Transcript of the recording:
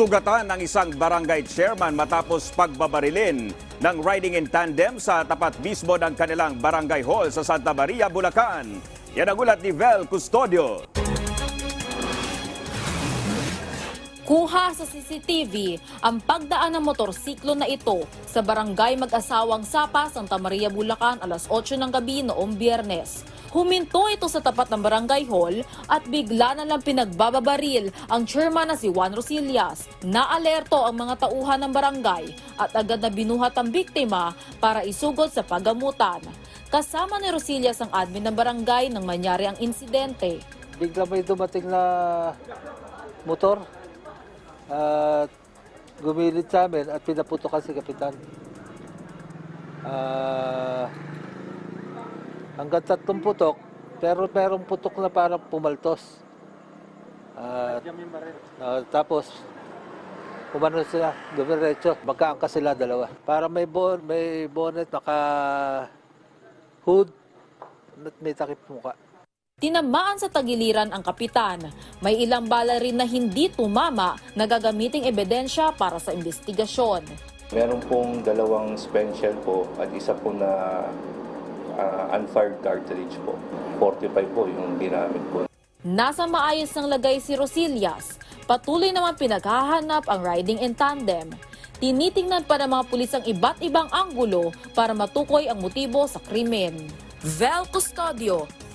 Nasugatan ng isang barangay chairman matapos pagbabarilin ng riding in tandem sa tapat mismo ng kanilang barangay hall sa Santa Maria, Bulacan. Yan ang ulat ni Vel Custodio. Kuha sa CCTV ang pagdaan ng motorsiklo na ito sa barangay mag-asawang Sapa, Santa Maria, Bulacan alas 8 ng gabi noong biyernes. Huminto ito sa tapat ng barangay hall at bigla na lang pinagbababaril ang chairman na si Juan Rosillas. Naalerto ang mga tauhan ng barangay at agad na binuhat ang biktima para isugod sa pagamutan. Kasama ni Rosillas ang admin ng barangay nang manyari ang insidente. bigla may dumating na motor at gumilid sa amin at pinaputokan si Kapitan. Ah, hanggang tatlong putok, pero merong putok na parang pumaltos. At, ah, tapos, umano sila, dumiretso, magkaangka sila dalawa. Para may, bon, may bonnet, naka hood, may takip muka. Tinamaan sa tagiliran ang kapitan. May ilang bala rin na hindi tumama na gagamiting ebidensya para sa investigasyon. Meron pong dalawang spent shell po at isa po na ah, unfired cartridge po. 45 po yung ginamit po. Nasa maayos ng lagay si Rosillas. Patuloy naman pinaghahanap ang riding in tandem. Tinitingnan pa ng mga pulis ang iba't ibang anggulo para matukoy ang motibo sa krimen. Vel Custodio